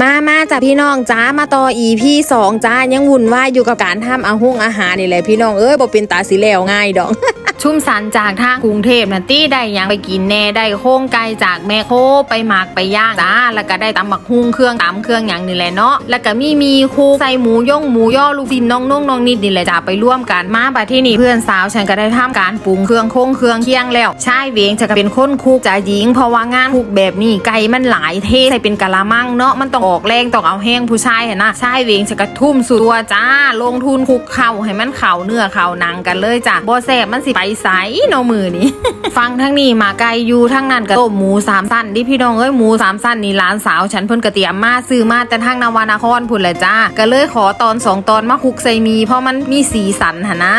มามาจ้ะพี่น้องจ้ามาต่ออีพี่สองจ้ายังวุ่นวายอยู่กับการทำอาหงอาหารนี่แหละพี่น้องเอ้ยบ่เป็นตาสีแล้วง่ายดอก ชุ่มสันจากทางกรุงเทพนะตี้ได้ยังไปกินแน่ได้โค้งไก่จากแม่โคไปหมักไปย่างจ้าแล้วก็ได้ตำหมักฮุ้งเครื่องตำเครื่องอย่างนี่แหละเนาะแล้วก็มีมีคูใส่หมูย่องหมูย่อลูกดินน้องนุ่งน้องนิดนี่แหละจ้าไปร่วมกันมาบัดที่นี่เพื่อนสาวฉันก็ได้ทำการปรุงเครื่องโค้งเครื่องเคียงแล้วใช่เวงจะเป็นคนคุกจ่าหญิงเพราะว่างานคุกแบบนี้ไก่มันหลายเทใส่เป็นกะละมังเนาะมันต้องออกแรงต้องเอาแห้งผู้ชายเห็นนะใช่เวงจะกระทุ่มสุดตัวจ้าลงทุนคุกเข่าให้มันเข่าเนื้อเข่าหนังกันเลยจ้ะบ่แสบมันสิไปใสเนาะมือนี้ฟังทั้งนี้มาไกลอยู่ทั้งนั้นก็ต้มหมูสามสั้นดิพี่น้องเอ้ยหมูสามสั้นนี่ร้านสาวฉันเพิ่นกระเตียมมาซื้อมาแต่ทั้งนวานาครพุ่นแหละจ้าก็เลยขอตอนสองตอนมาคุกใส่มี เพราะมันมีสีสันหนะ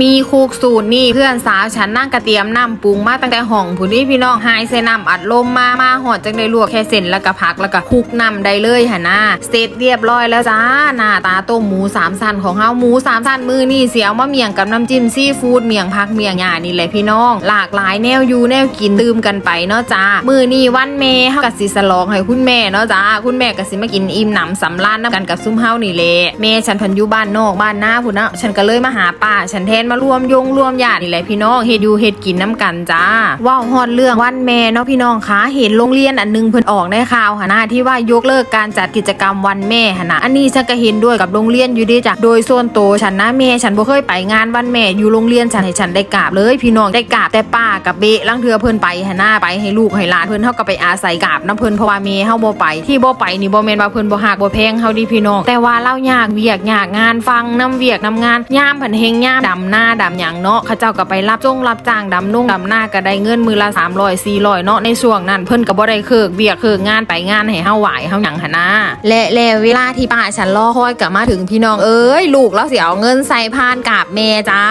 มีคุกสูตรนี่เพื่อนสาวฉันนั่งกระเตียมน้ำปรุงมาตั้งแต่ห้องพุ่นนี่พี่น้องหายใส่น้ำอัดลมมามาหอดจังได้ลวกแค่เส้นแล้วก็พักแล้วก็คุกน้ำได้เลยหนะเสร็จเรียบร้อยแล้วจ้าหน้าตาต้มหมูสามสั้นของเฮาหมูสามสั้นมือนี่เสียวมาเมี่ยงกับน้ำจิ้มซีฟู้ดเมียงพักเมียงหยานี่แหละพี่น้อง หลากหลายแนวอยู่แนวกินดื่มกันไปเนาะจ้ามือนี่วันเมเฮากับสิสลองให้คุณแม่เนาะจ้าคุณแม่ก็สิมากินอิ่มหนำสำราญน้ำกันกับซุ้มเฮานี่แหละแม่ฉันพันยูบ้านนอกบ้านหน้าพุ่นนะฉันก็เลยมาหาป้าฉันแทนมารวมยงรวมญาตินี่แหละพี่น้องเฮ็ดอยู่เฮ็ดกินน้ำกันจ้าว้าวฮอดเรื่องวันแม่เนาะพี่น้องคะเห็นโรงเรียนอันหนึงเพิ่นออกในข่าวหนนะที่ว่ายกเลิกการจัดกิจกรรมวันแม่หนะอันนี้ฉันก็เห็นด้วยกับโรงเรียนอยู่ดีจ้ะโดยส่วนตัวฉันนะแม่ฉันบ่เคยไปงานวันแม่อยู่โรงเรียนฉันให้ฉันได้กราบเลย พี่น้องได้กราบแต่ป้ากับเบะลังเทือเพิ่นไปหนนะไปให้ลูกให้หลานเพิ่นเฮาก็ไปอาศัยกราบน้ำเพิ่นเพราะว่าแม่เฮาบ่ไป ที่บ่ไปนี่บ่แม่นว่าเพิ่นบ่ฮักบ่แพงเฮาดีพี่น้องแต่ว่าเล่ายากเวียกยากงานฟังน้ำเวียกน้ำงานยามผันเฮงยามดำหน้าดำหยังเนาะเขาเจ้าก็ไปรับจ้งรับจ้างดำนุ่งดำหน้าก็ได้เงินมือละ300 400เนาะในช่วงนั้นเพิ่นก็บ่ได้เคิกเวียกเคิกงานไปงานให้เฮาไหวเฮาหยังหั่นนะและแล้วเวลาที่ป้าฉันรอคอยกลับมาถึงพี่น้องเอ้ยลูกแล้วสิเอาเงินใส่พานกราบแม่จ้า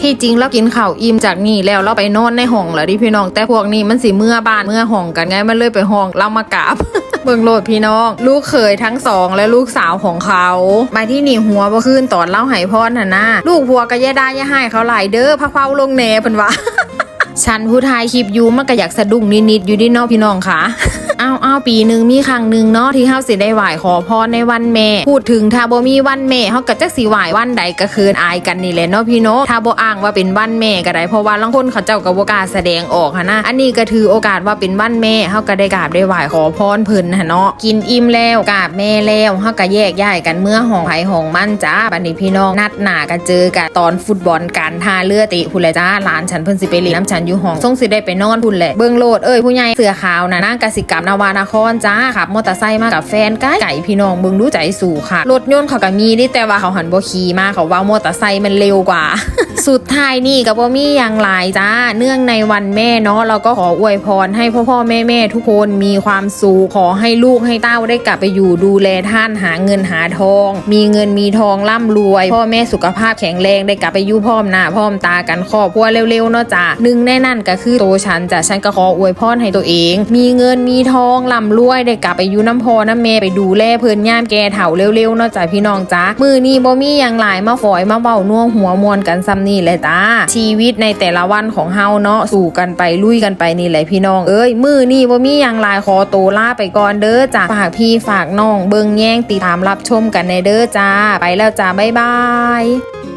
ที่จริงแล้วกินข้าวอิ่มจากนี่แล้วเราไปนอนในห้องแล้วดิพี่น้อง แต่พวกนี้มันสิเมื่อบ้านเมื่อห้องกันไงมันเลยไปห้องเรามากราบเบิ่งโหลดพี่น้อง ลูกเขยทั้งสองและลูกสาวของเขามาที่นี่หัวบ่ขึ้นตอนเล่าไห้พรน่ะนะลูกพัวก็ย่ได้ย่ให้เขาหลายเด้อพักเผาลงแหน่เพิ่นว่าฉันผู้ทายคลิปยูมันก็อยากสะดุ้งนิดๆอยู่ดิเนาะพี่น้องค่ะ อ้าวอ้าวปีหนึ่งมีครั้งหนึ่งเนาะที่เฮาสิได้ไหว้ขอพรในวันแม่ พูดถึงถ้าบ่มีวันแม่เฮาก็จักสิไหว้วันใดก็คืนอายกันนี่แหละเนาะพี่เนาะถ้าบ่อ้างว่าเป็นวันแม่ก็ได้เพราะว่าลางคนเขาเจ้าก็บ่กล้าแสดงออกหันนะอันนี้ก็ถือโอกาสว่าเป็นวันแม่เฮาก็ได้กราบได้ไหว้ขอพรเพิ่นหันเนาะกินอิ่มแล้วกราบแม่แล้วเฮาก็แยกย้ายกันเมื่อห้องไผห้องมันจ้าบัดนี้พี่น้องนัดหน้ากันเจอกันตอนฟุตบอลการท่าเรือติพุ่นแหละจ้าหลานฉันเพิ่นสิไปเล่นน้ำฉันอยู่ห้องส่งสิได้ไปนอนพุ่นแหละเบิ่งโลดเอ้ยผู้ใหญ่เสือขาวน่ะนางกสิกรรมวานครจ้าขับมอเตอร์ไซค์มากับแฟนไก่ไก่พี่น้องเบิ่งดูใจสู่ค่ะ รถยนต์เขาก็มีนี่แต่ว่าเขาหันบ่ขี่มาเขาว่ามอเตอร์ไซค์มันเร็วกว่า สุดท้ายนี่ก็บ่มีอย่างหลายจ้า เนื่องในวันแม่เนาะเราก็ขออวยพรให้พ่อพ่อแม่แม่ทุกคนมีความสุขขอให้ลูกให้เต้าได้กลับไปอยู่ดูแลท่านหาเงินหาทอง มีเงินมีทองร่ำรวย พ่อแม่สุขภาพแข็งแรงได้กลับไปอยู่พร้อมหน้าพร้อมตากันครอบครัวเร็วๆเนาะจ้าหนึ่งในนั่นก็คือโตวฉันจ้ะฉันก็ขออวยพรให้ตัวเอง มีเงินมีทองร่ำรวยได้กลับไปอยู่น้ำพอน้ำแม่ไปดูแลเพิ่นย่ามแกเฒ่าเร็วๆเนาะจ้ะพี่น้องจ้ามือนี้บ่มีอย่างหลายมาฝอยมาเว้าน่วงหัวมวนกันซ้ำนี่เลยจ้าชีวิตในแต่ละวันของเฮาเนาะสู่กันไปลุยกันไปนี่แหละพี่น้องเอ้ยมือนี้บ่มีอย่างหลายขอโตัวลาไปก่อนเด้อจ้าฝากพี่ฝากน้องเบิ่งแย่งติดตามรับชมกันในเด้อจ้า ไปแล้วจ้าบ๊ายบาย